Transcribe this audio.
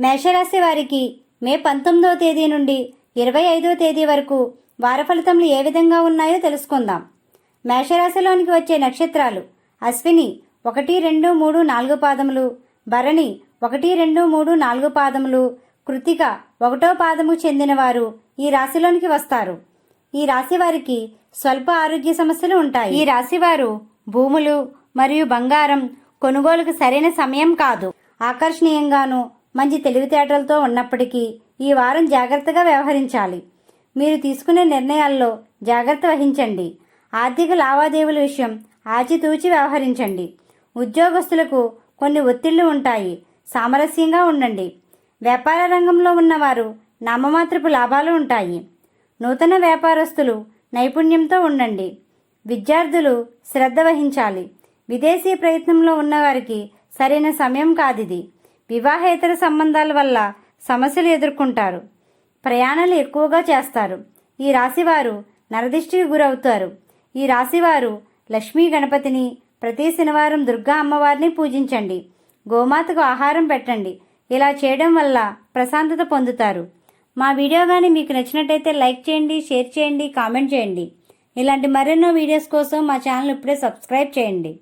మేషరాశి వారికి మే పంతొమ్మిదవ తేదీ నుండి ఇరవై ఐదవ తేదీ వరకు వార ఫలితములు ఏ విధంగా ఉన్నాయో తెలుసుకుందాం. మేషరాశిలోనికి వచ్చే నక్షత్రాలు అశ్విని ఒకటి రెండు మూడు నాలుగు పాదములు భరణి ఒకటి రెండు మూడు నాలుగు పాదములు కృతిక ఒకటో పాదము చెందినవారు ఈ రాశిలోనికి వస్తారు. ఈ రాశి వారికి స్వల్ప ఆరోగ్య సమస్యలు ఉంటాయి. ఈ రాశి వారు భూములు మరియు బంగారం కొనుగోలుకు సరైన సమయం కాదు. ఆకర్షణీయంగాను మంచి తెలివితేటలతో ఉన్నప్పటికీ ఈ వారం జాగ్రత్తగా వ్యవహరించాలి. మీరు తీసుకునే నిర్ణయాల్లో జాగ్రత్త వహించండి. ఆర్థిక లావాదేవీల విషయం ఆచితూచి వ్యవహరించండి. ఉద్యోగస్తులకు కొన్ని ఒత్తిళ్ళు ఉంటాయి. సామరస్యంగా ఉండండి. వ్యాపార రంగంలో ఉన్నవారు నామమాత్రపు లాభాలు ఉంటాయి. నూతన వ్యాపారస్తులు నైపుణ్యంతో ఉండండి. విద్యార్థులు శ్రద్ధ వహించాలి. విదేశీ ప్రయత్నంలో ఉన్నవారికి సరైన సమయం కాదిది. వివాహేతర సంబంధాల వల్ల సమస్యలు ఎదుర్కొంటారు. ప్రయాణాలు ఎక్కువగా చేస్తారు. ఈ రాశివారు నరదిష్టికి గురవుతారు. ఈ రాశివారు లక్ష్మీ గణపతిని ప్రతి శనివారం దుర్గా అమ్మవారిని పూజించండి. గోమాతకు ఆహారం పెట్టండి. ఇలా చేయడం వల్ల ప్రశాంతత పొందుతారు. మా వీడియో కానీ మీకు నచ్చినట్టయితే లైక్ చేయండి షేర్ చేయండి కామెంట్ చేయండి. ఇలాంటి మరెన్నో వీడియోస్ కోసం మా ఛానల్ ఇప్పుడే సబ్స్క్రైబ్ చేయండి.